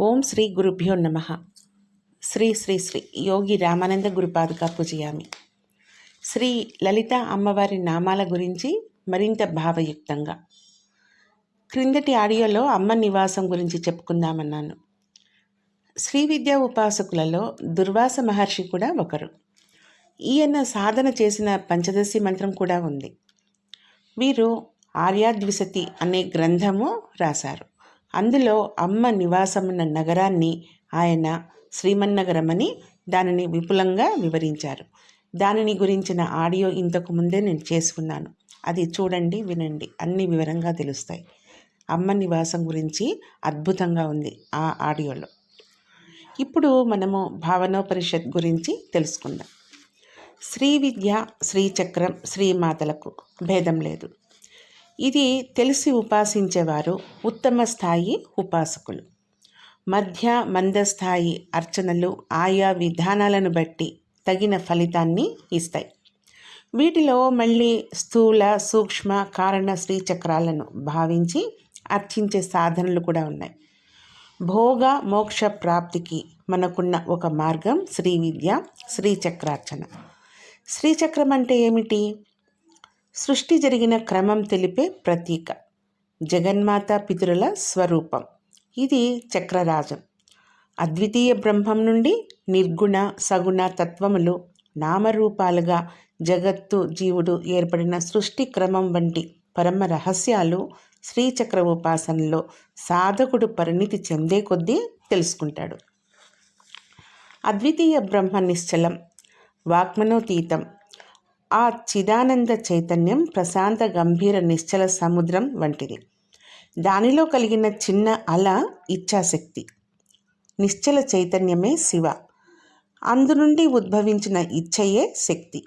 ఓం శ్రీ గురుభ్యో నమ. శ్రీ శ్రీ శ్రీ యోగి రామానంద గురుపాదుక పూజయామి. శ్రీ లలిత అమ్మవారి నామాల గురించి మరింత భావయుక్తంగా. క్రిందటి ఆడియోలో అమ్మ నివాసం గురించి చెప్పుకుందామన్నాను. శ్రీ విద్యా ఉపాసకులలో దుర్వాస మహర్షి కూడా ఒకరు. ఈయన సాధన చేసిన పంచదశి మంత్రం కూడా ఉంది. వీరు ఆర్యాద్విసతి అనే గ్రంథము రాశారు. అందులో అమ్మ నివాసమున్న నగరాన్ని ఆయన శ్రీమన్నగరమని దానిని విపులంగా వివరించారు. దానిని గురించిన ఆడియో ఇంతకు ముందే నేను చేసుకున్నాను. అది చూడండి వినండి. అన్ని వివరంగా తెలుస్తాయి. అమ్మ నివాసం గురించి అద్భుతంగా ఉంది ఆ ఆడియోలో. ఇప్పుడు మనము భావనోపనిషత్ గురించి తెలుసుకుందాం. శ్రీ విద్య శ్రీచక్రం శ్రీమాతలకు భేదం లేదు. ఇది తెలిసి ఉపాసించేవారు ఉత్తమ స్థాయి ఉపాసకులు. మధ్య మందస్థాయి అర్చనలు ఆయా విధానాలను బట్టి తగిన ఫలితాన్ని ఇస్తాయి. వీటిలో మళ్ళీ స్థూల సూక్ష్మ కారణ శ్రీచక్రాలను భావించి అర్చించే సాధనలు కూడా ఉన్నాయి. భోగ మోక్ష ప్రాప్తికి మనకున్న ఒక మార్గం శ్రీ విద్య శ్రీచక్రార్చన. శ్రీచక్రం అంటే ఏమిటి? సృష్టి జరిగిన క్రమం తెలిపే ప్రతీక. జగన్మాత పితరుల స్వరూపం. ఇది చక్రరాజం. అద్వితీయ బ్రహ్మం నుండి నిర్గుణ సగుణ తత్వములు నామరూపాలుగా జగత్తు జీవుడు ఏర్పడిన సృష్టి క్రమం వంటి పరమ రహస్యాలు శ్రీచక్ర ఉపాసనలో సాధకుడు పరిణితి చెందే కొద్దీ తెలుసుకుంటాడు. అద్వితీయ బ్రహ్మ నిశ్చలం వాక్మనోతీతం ఆ చిదానంద చైతన్యం ప్రశాంత గంభీర నిశ్చల సముద్రం వంటిది. దానిలో కలిగిన చిన్న అల ఇచ్ఛాశక్తి. నిశ్చల చైతన్యమే శివ. అందు నుండి ఉద్భవించిన ఇచ్చయే శక్తి.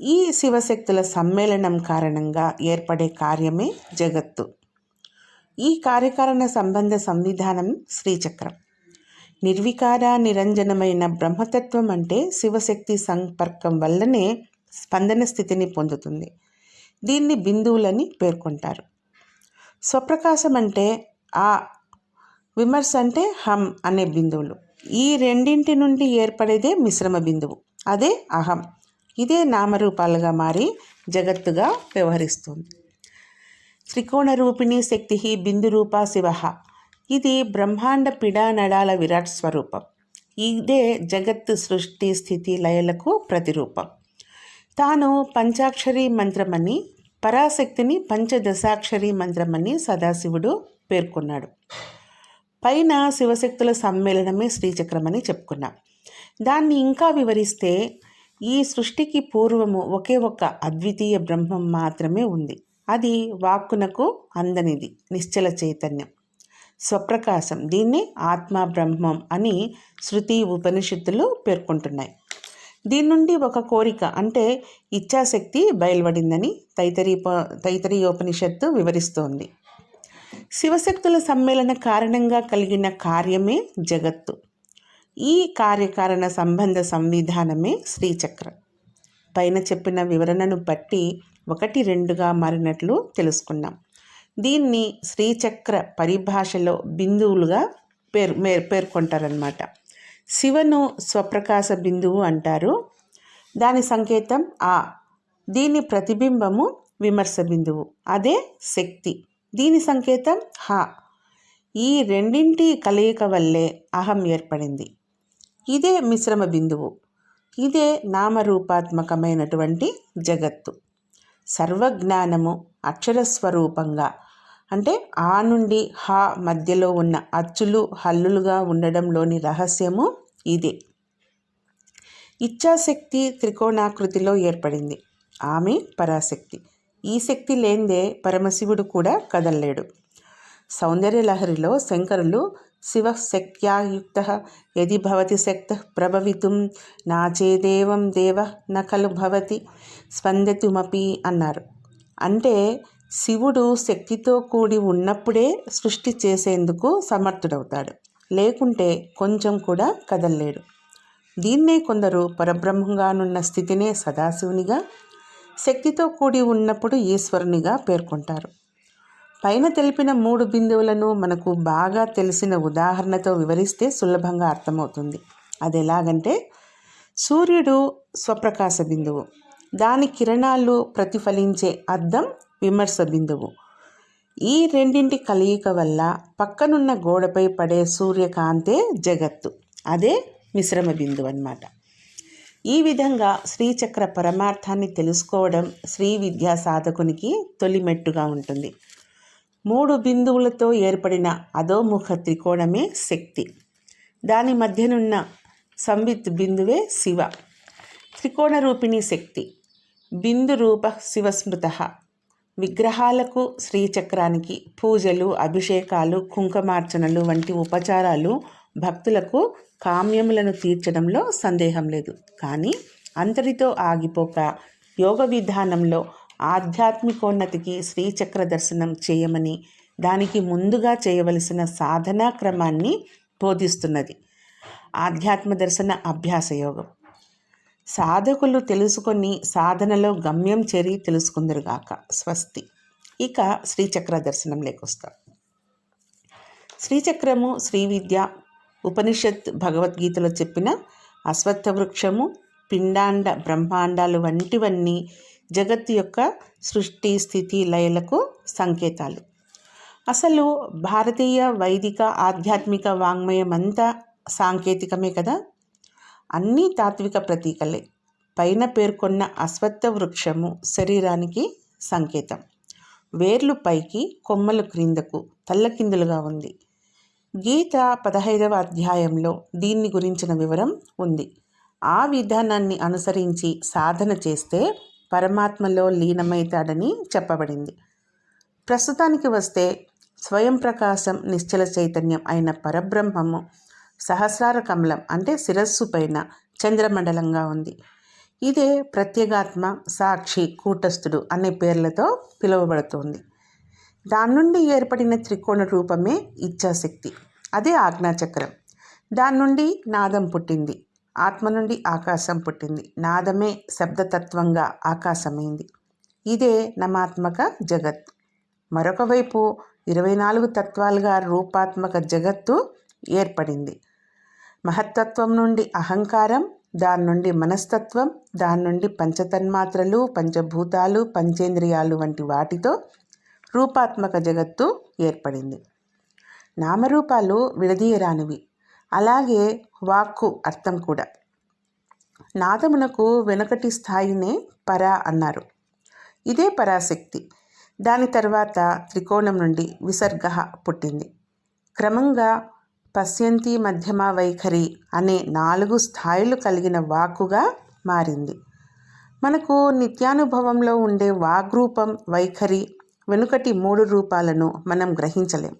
ఈ శివశక్తుల సమ్మేళనం కారణంగా ఏర్పడే కార్యమే జగత్తు. ఈ కార్యకారణ సంబంధ సంవిధానం శ్రీచక్రం. నిర్వికార నిరంజనమైన బ్రహ్మతత్వం అంటే శివశక్తి సంపర్కం వల్లనే స్పందన స్థితిని పొందుతుంది. దీన్ని బిందువులని పేర్కొంటారు. స్వప్రకాశం అంటే ఆ విమర్శ అంటే హం అనే బిందువులు. ఈ రెండింటి నుండి ఏర్పడేదే మిశ్రమ బిందువు. అదే అహం. ఇదే నామరూపాలుగా మారి జగత్తుగా వ్యవహరిస్తుంది. త్రికోణ రూపిణి శక్తి బిందు రూప శివ. ఇది బ్రహ్మాండ పిడా నడాల విరాట్ స్వరూపం. ఇదే జగత్తు సృష్టి స్థితి లయలకు ప్రతిరూపం. తాను పంచాక్షరి మంత్రమని పరాశక్తిని పంచదశాక్షరి మంత్రమని సదాశివుడు పేర్కొన్నాడు. పైన శివశక్తుల సమ్మేళనమే శ్రీచక్రమని చెప్పుకున్నాం. దాన్ని ఇంకా వివరిస్తే ఈ సృష్టికి పూర్వము ఒకే ఒక్క అద్వితీయ బ్రహ్మం మాత్రమే ఉంది. అది వాక్కునకు అందనిది నిశ్చల చైతన్యం. స్వప్రకాశం దీన్ని ఆత్మ బ్రహ్మం అని శృతి ఉపనిషత్తులు పేర్కొంటున్నాయి. దీని నుండి ఒక కోరిక అంటే ఇచ్ఛాశక్తి బయలుపడిందని తైతరీ తైతరీయోపనిషత్తు వివరిస్తోంది. శివశక్తుల సమ్మేళన కారణంగా కలిగిన కార్యమే జగత్తు. ఈ కార్యకారణ సంబంధ సంవిధానమే శ్రీచక్రం. పైన చెప్పిన వివరణను బట్టి ఒకటి రెండుగా మారినట్లు తెలుసుకున్నాం. దీన్ని శ్రీచక్ర పరిభాషలో బిందువులుగా పేరు పేర్కొంటారనమాట శివను స్వప్రకాశ బిందువు అంటారు. దాని సంకేతం ఆ. దీని ప్రతిబింబము విమర్శ బిందువు. అదే శక్తి. దీని సంకేతం హ. ఈ రెండింటి కలయిక వల్లే అహం ఏర్పడింది. ఇదే మిశ్రమ బిందువు. ఇదే నామరూపాత్మకమైనటువంటి జగత్తు. సర్వజ్ఞానము అక్షరస్వరూపంగా అంటే ఆ నుండి హ మధ్యలో ఉన్న అచ్చులు హల్లులుగా ఉండడంలోని రహస్యము ఇదే. ఇచ్ఛాశక్తి త్రికోణాకృతిలో ఏర్పడింది. ఆమె పరాశక్తి. ఈ శక్తి లేందే పరమశివుడు కూడా కదల్లేడు. సౌందర్యలహరిలో శంకరులు శివశక్త్యాయుక్త యది భవతి శక్త ప్రభవితుం నాచేదేవం దేవ నకలు భవతి స్పందతుమపి అన్నారు. అంటే శివుడు శక్తితో కూడి ఉన్నప్పుడే సృష్టి చేసేందుకు సమర్థుడవుతాడు. లేకుంటే కొంచెం కూడా కదలలేడు. దీన్నే కొందరు పరబ్రహ్మంగానున్న స్థితినే సదాశివునిగా శక్తితో కూడి ఉన్నప్పుడు ఈశ్వరునిగా పేర్కొంటారు. పైన తెలిపిన మూడు బిందువులను మనకు బాగా తెలిసిన ఉదాహరణతో వివరిస్తే సులభంగా అర్థమవుతుంది. అది ఎలాగంటే సూర్యుడు స్వప్రకాశ బిందువు. దాని కిరణాలు ప్రతిఫలించే అద్దం విమర్శ బిందువు. ఈ రెండింటి కలయిక వల్ల పక్కనున్న గోడపై పడే సూర్యకాంతే జగత్తు. అదే మిశ్రమ బిందువు అన్నమాట ఈ విధంగా శ్రీచక్ర పరమార్థాన్ని తెలుసుకోవడం శ్రీ విద్యా సాధకునికి తొలిమెట్టుగా ఉంటుంది. మూడు బిందువులతో ఏర్పడిన అధోముఖ త్రికోణమే శక్తి. దాని మధ్యనున్న సంవిత్ బిందువే శివ. త్రికోణ రూపిణి శక్తి. బిందు రూప శివస్మృత. విగ్రహాలకు శ్రీచక్రానికి పూజలు అభిషేకాలు కుంకుమార్చనలు వంటి ఉపచారాలు భక్తులకు కామ్యములను తీర్చడంలో సందేహం లేదు. కానీ అంతటితో ఆగిపోక యోగ విధానంలో ఆధ్యాత్మికోన్నతికి శ్రీచక్ర దర్శనం చేయమని దానికి ముందుగా చేయవలసిన సాధనా క్రమాన్ని బోధిస్తున్నది ఆధ్యాత్మ దర్శన అభ్యాస యోగం. సాధకులు తెలుసుకొని సాధనలో గమ్యం చేరి తెలుసుకుందరుగాక స్వస్తి. ఇక శ్రీచక్ర దర్శనం లేకొస్తాం శ్రీచక్రము శ్రీ విద్య ఉపనిషత్ భగవద్గీతలో చెప్పిన అశ్వత్థ వృక్షము పిండాండ బ్రహ్మాండాలు వంటివన్నీ జగత్తు యొక్క సృష్టి స్థితి లయలకు సంకేతాలు. అసలు భారతీయ వైదిక ఆధ్యాత్మిక వాంగ్మయం అంతా సాంకేతికమే కదా? అన్నీ తాత్విక ప్రతీకలే. పైన పేర్కొన్న అశ్వత్థ వృక్షము శరీరానికి సంకేతం. వేర్లు పైకి కొమ్మలు క్రిందకు తల్లకిందులుగా ఉంది. గీత పదహైదవ అధ్యాయంలో దీన్ని గురించిన వివరం ఉంది. ఆ విధానాన్ని అనుసరించి సాధన చేస్తే పరమాత్మలో లీనమవుతాడని చెప్పబడింది. ప్రస్తుతానికి వస్తే స్వయం ప్రకాశం నిశ్చల చైతన్యం అయిన పరబ్రహ్మము సహస్రార కమలం అంటే శిరస్సు పైన చంద్రమండలంగా ఉంది. ఇదే ప్రత్యేగాత్మ సాక్షి కూటస్థుడు అనే పేర్లతో పిలువబడుతోంది. దాని నుండి ఏర్పడిన త్రికోణ రూపమే ఇచ్ఛాశక్తి. అదే ఆజ్ఞాచక్రం. దాని నుండి నాదం పుట్టింది. ఆత్మ నుండి ఆకాశం పుట్టింది. నాదమే శబ్దతత్వంగా ఆకాశమైంది. ఇదే నమాత్మక జగత్. మరొక వైపు ఇరవై నాలుగు తత్వాలుగా రూపాత్మక జగత్తు ఏర్పడింది. మహత్తత్వం నుండి అహంకారం దాని నుండి మనస్తత్వం దాని నుండి పంచతన్మాత్రలు పంచభూతాలు పంచేంద్రియాలు వంటి వాటితో రూపాత్మక జగత్తు ఏర్పడింది. నామరూపాలు విడదీయరానివి. అలాగే వాక్కు అర్థం కూడా. నాదమునకు వెనుకటి స్థాయినే పరా అన్నారు. ఇదే పరాశక్తి. దాని తర్వాత త్రికోణం నుండి విసర్గ పుట్టింది. క్రమంగా పశ్యంతి మధ్యమ వైఖరి అనే నాలుగు స్థాయిలు కలిగిన వాక్కుగా మారింది. మనకు నిత్యానుభవంలో ఉండే వాగ్రూపం వైఖరి వెనుకటి మూడు రూపాలను మనం గ్రహించలేం.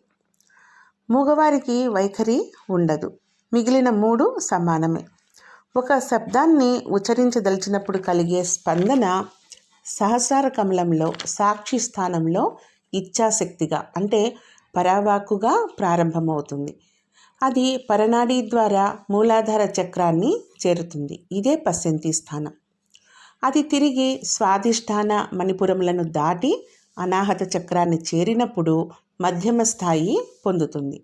మూగవారికి వైఖరి ఉండదు. మిగిలిన మూడు సమానమే. ఒక శబ్దాన్ని ఉచ్చరించదలిచినప్పుడు కలిగే స్పందన సహస్రార కమలంలో సాక్షి స్థానంలో ఇచ్ఛాశక్తిగా అంటే పరావాకుగా ప్రారంభమవుతుంది. అది పరనాడి ద్వారా మూలాధార చక్రాన్ని చేరుతుంది. ఇదే పశ్చంతి స్థానం. అది తిరిగి స్వాధిష్టాన మణిపురములను దాటి అనాహత చక్రాన్ని చేరినప్పుడు మధ్యమ స్థాయి పొందుతుంది.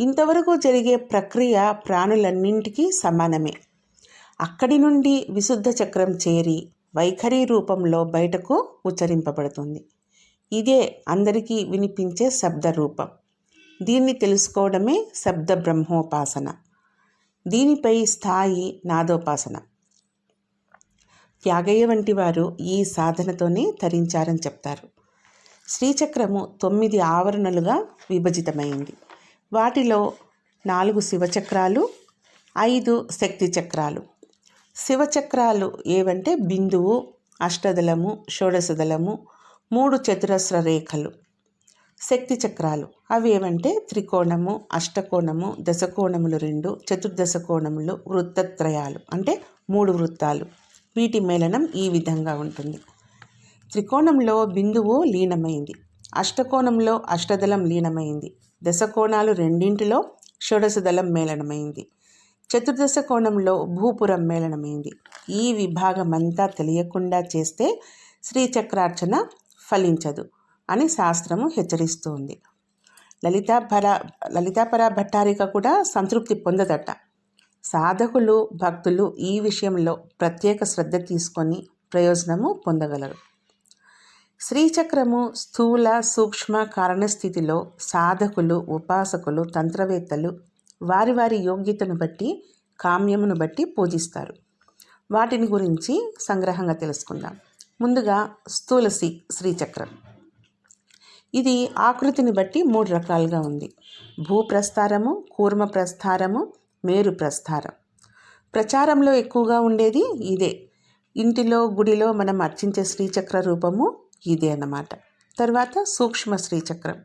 ఇంతవరకు జరిగే ప్రక్రియ ప్రాణులన్నింటికీ సమానమే. అక్కడి నుండి విశుద్ధ చక్రం చేరి వైఖరి రూపంలో బయటకు ఉచ్చరింపబడుతుంది. ఇదే అందరికీ వినిపించే శబ్ద రూపం దీన్ని తెలుసుకోవడమే శబ్ద బ్రహ్మోపాసన. దీనిపై స్థాయి నాదోపాసన. త్యాగయ్య వంటి వారు ఈ సాధనతోనే తరించారని చెప్తారు. శ్రీచక్రము తొమ్మిది ఆవరణలుగా విభజితమైంది. వాటిలో నాలుగు శివచక్రాలు ఐదు శక్తి చక్రాలు. శివచక్రాలు ఏవంటే బిందువు అష్టదళము షోడశదళము మూడు చతురస్ర రేఖలు. శక్తి చక్రాలు. అవి ఏమంటే త్రికోణము అష్టకోణము దశకోణములు రెండు చతుర్దశ కోణములు వృత్తత్రయాలు అంటే మూడు వృత్తాలు. వీటి మేళనం ఈ విధంగా ఉంటుంది. త్రికోణంలో బిందువు లీనమైంది. అష్టకోణంలో అష్టదళం లీనమైంది. దశకోణాలు రెండింటిలో షోడశదళం మేళనమైంది. చతుర్దశ కోణంలో భూపురం మేళనమైంది. ఈ విభాగమంతా తెలియకుండా చేస్తే శ్రీచక్రార్చన ఫలించదు. అని శాస్త్రము హెచ్చరిస్తుంది. లలితాపర లలితాపర భట్టారిక కూడా సంతృప్తి పొందదట. సాధకులు భక్తులు ఈ విషయంలో ప్రత్యేక శ్రద్ధ తీసుకొని ప్రయోజనము పొందగలరు. శ్రీచక్రము స్థూల సూక్ష్మ కారణస్థితిలో సాధకులు ఉపాసకులు తంత్రవేత్తలు వారి వారి యోగ్యతను బట్టి కామ్యమును బట్టి పూజిస్తారు. వాటిని గురించి సంగ్రహంగా తెలుసుకుందాం. ముందుగా స్థూల శ్రీ శ్రీచక్రం. ఇది ఆకృతిని బట్టి మూడు రకాలుగా ఉంది. భూప్రస్థారము కూర్మ ప్రస్థారము మేరు ప్రస్థారం. ప్రచారంలో ఎక్కువగా ఉండేది ఇదే. ఇంటిలో గుడిలో మనం అర్చించే శ్రీచక్ర రూపము ఇదే అన్నమాట. తర్వాత సూక్ష్మ శ్రీచక్రం.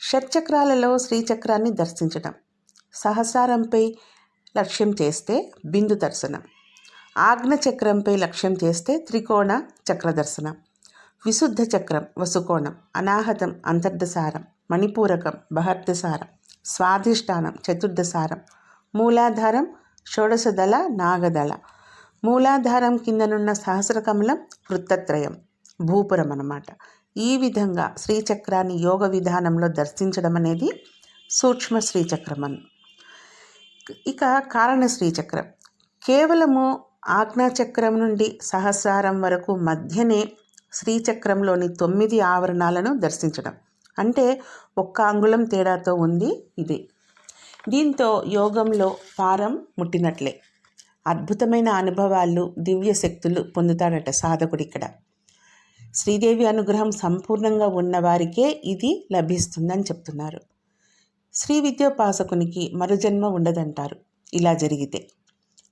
షట్చక్రాలలో శ్రీచక్రాన్ని దర్శించడం సహసారంపై లక్ష్యం చేస్తే బిందు దర్శనం. ఆగ్న చక్రంపై లక్ష్యం చేస్తే త్రికోణ చక్ర దర్శనం విశుద్ధ చక్రం వసుకోణం అనాహతం అంతర్దసారం మణిపూరకం బహర్దసారం స్వాధిష్టానం చతుర్దసారం మూలాధారం షోడశదళ నాగదళ. మూలాధారం కిందనున్న సహస్రకమలం వృత్తత్రయం భూపురం అన్నమాట ఈ విధంగా శ్రీచక్రాన్ని యోగ విధానంలో దర్శించడం అనేది సూక్ష్మ శ్రీచక్రం అని ఇక కారణ శ్రీచక్రం. కేవలము ఆజ్ఞాచక్రం నుండి సహస్రారం వరకు మధ్యనే శ్రీచక్రంలోని తొమ్మిది ఆవరణాలను దర్శించడం. అంటే ఒక్క అంగుళం తేడాతో ఉంది ఇది. దీంతో యోగంలో పారం ముట్టినట్లే. అద్భుతమైన అనుభవాలు దివ్య శక్తులు పొందుతాడట సాధకుడు ఇక్కడ. శ్రీదేవి అనుగ్రహం సంపూర్ణంగా ఉన్నవారికే ఇది లభిస్తుందని చెప్తున్నారు. శ్రీ విద్యోపాసకునికి మరుజన్మ ఉండదంటారు. ఇలా జరిగితే.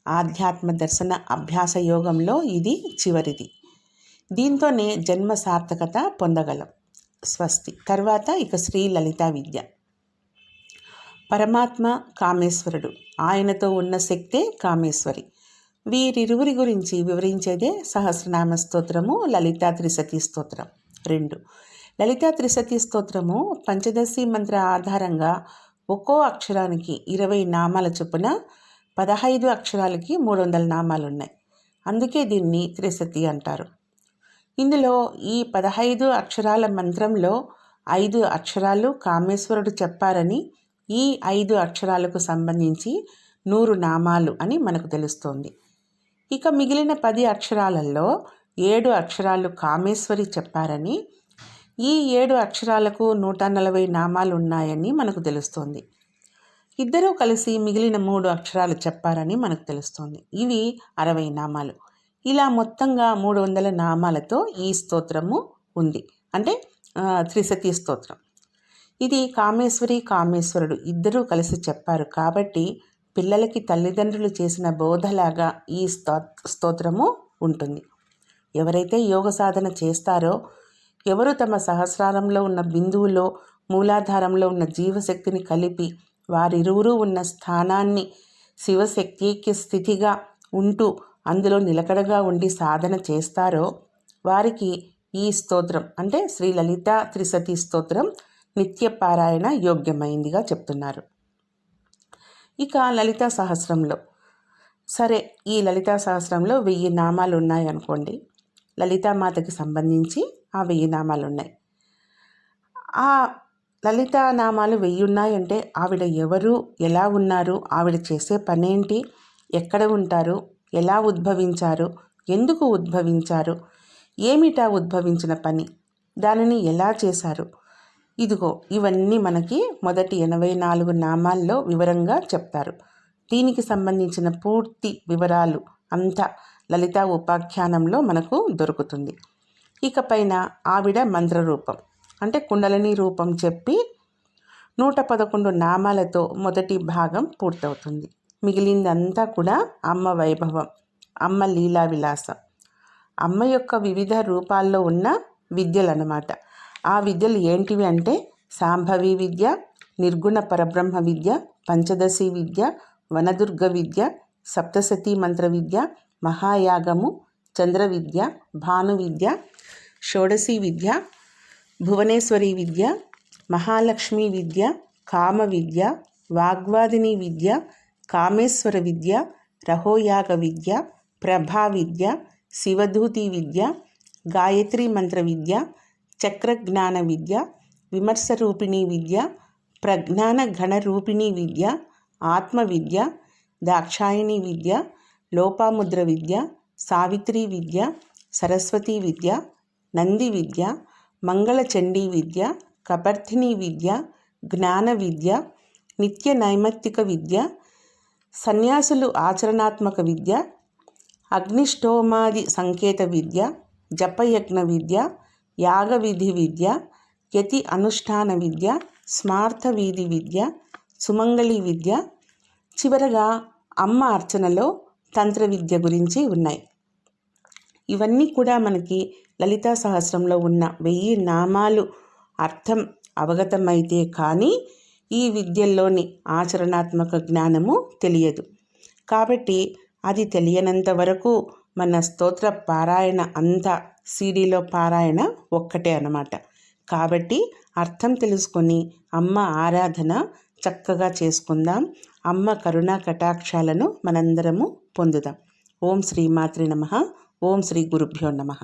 ఆధ్యాత్మ దర్శన అభ్యాస యోగంలో ఇది చివరిది. దీంతోనే జన్మ సార్థకత పొందగలం. స్వస్తి. తర్వాత ఇక శ్రీ లలిత విద్య. పరమాత్మ కామేశ్వరుడు. ఆయనతో ఉన్న శక్తే కామేశ్వరి. వీరిరువురి గురించి వివరించేదే సహస్రనామ స్తోత్రము లలితా త్రిసతి స్తోత్రం. రెండు. లలితా త్రిసతి స్తోత్రము పంచదశి మంత్ర ఆధారంగా ఒక్కో అక్షరానికి ఇరవై నామాల చొప్పున పదహైదు అక్షరాలకి మూడు వందల నామాలు ఉన్నాయి అందుకే దీన్ని త్రిసతి అంటారు. ఇందులో ఈ పదహైదు అక్షరాల మంత్రంలో ఐదు అక్షరాలు కామేశ్వరుడు చెప్పారని ఈ ఐదు అక్షరాలకు సంబంధించి నూరు నామాలు అని మనకు తెలుస్తోంది. ఇక మిగిలిన పది అక్షరాలలో ఏడు అక్షరాలు కామేశ్వరి చెప్పారని ఈ ఏడు అక్షరాలకు నూట నలభై నామాలు ఉన్నాయని మనకు తెలుస్తోంది. ఇద్దరూ కలిసి మిగిలిన మూడు అక్షరాలు చెప్పారని మనకు తెలుస్తోంది. ఇవి అరవై నామాలు. ఇలా మొత్తంగా మూడు వందల నామాలతో ఈ స్తోత్రము ఉంది. అంటే త్రిశతి స్తోత్రం. ఇది కామేశ్వరి కామేశ్వరుడు ఇద్దరూ కలిసి చెప్పారు కాబట్టి పిల్లలకి తల్లిదండ్రులు చేసిన బోధలాగా ఈ స్తో స్తోత్రము ఉంటుంది. ఎవరైతే యోగ సాధన చేస్తారో ఎవరు తమ సహస్రారంలో ఉన్న బిందువులో మూలాధారంలో ఉన్న జీవశక్తిని కలిపి వారిరువురు ఉన్న స్థానాన్ని శివశక్తికి స్థితిగా ఉంటూ అందులో నిలకడగా ఉండి సాధన చేస్తారో వారికి ఈ స్తోత్రం అంటే శ్రీ లలిత త్రిసతి స్తోత్రం నిత్యపారాయణ యోగ్యమైందిగా చెప్తున్నారు. ఇక లలితా సహస్రంలో. సరే ఈ లలితా సహస్రంలో వెయ్యి నామాలు ఉన్నాయి అనుకోండి లలితామాతకి సంబంధించి ఆ వెయ్యి నామాలు ఉన్నాయి. ఆ లలితా నామాలు వెయ్యి ఉన్నాయంటే ఆవిడ ఎవరు ఎలా ఉన్నారు ఆవిడ చేసే పనేంటి ఎక్కడ ఉంటారు ఎలా ఉద్భవించారు? ఎందుకు ఉద్భవించారు? ఏమిటా ఉద్భవించిన పని? దానిని ఎలా చేశారు? ఇదిగో ఇవన్నీ మనకి మొదటి ఎనభై నాలుగు నామాల్లో వివరంగా చెప్తారు. దీనికి సంబంధించిన పూర్తి వివరాలు అంతా లలిత ఉపాఖ్యానంలో మనకు దొరుకుతుంది. ఇకపైన ఆవిడ మంత్రరూపం అంటే కుండలిని రూపం చెప్పి నూట పదకొండు నామాలతో మొదటి భాగం పూర్తవుతుంది. మిగిలిందంతా కూడా అమ్మ వైభవం అమ్మ లీలా విలాసం అమ్మ యొక్క వివిధ రూపాల్లో ఉన్న విద్యలు అన్నమాట ఆ విద్యలు ఏంటివి అంటే సాంభవి విద్య నిర్గుణ పరబ్రహ్మ విద్య పంచదశి విద్య వనదుర్గ విద్య సప్తసతీ మంత్ర విద్య మహాయాగము చంద్ర విద్య భాను విద్య షోడశీ విద్య భువనేశ్వరి విద్య మహాలక్ష్మి విద్య కామ విద్య వాగ్వాదిని విద్య కామేశ్వర విద్య రహోయాగ విద్య ప్రభా విద్య శివధూతి విద్య గాయత్రి మంత్ర విద్య చక్రజ్ఞాన విద్య విమర్శ రూపిణీ విద్య ప్రజ్ఞాన గణ రూపిణీ విద్య ఆత్మ విద్య దాక్షాయణి విద్య లోపాముద్ర విద్య సావిత్రి విద్య సరస్వతి విద్య నంది విద్య మంగళచండీ విద్య కపర్థిని విద్య జ్ఞాన విద్య నిత్య నైమిత్తిక విద్య సన్యాసులు ఆచరణాత్మక విద్య అగ్నిష్టోమాది సంకేత విద్య జపయజ్ఞ విద్య యాగవిధి విద్య యతి అనుష్ఠాన విద్య స్మార్థ వీధి విద్య సుమంగళి విద్య. చివరగా అమ్మ అర్చనలో తంత్ర విద్య గురించి ఉన్నాయి. ఇవన్నీ కూడా మనకి లలితా సహస్రంలో ఉన్న వెయ్యి నామాలు అర్థం అవగతమైతే కానీ ఈ విద్యల్లోని ఆచరణాత్మక జ్ఞానము తెలియదు. కాబట్టి అది తెలియనంత వరకు మన స్తోత్ర పారాయణ అంతా సీడీలో పారాయణ ఒక్కటే అన్నమాట. కాబట్టి అర్థం తెలుసుకొని అమ్మ ఆరాధన చక్కగా చేసుకుందాం. అమ్మ కరుణా కటాక్షాలను మనందరము పొందుదాం. ఓం శ్రీ మాతృ నమ. ఓం శ్రీ గురుభ్యో నమ.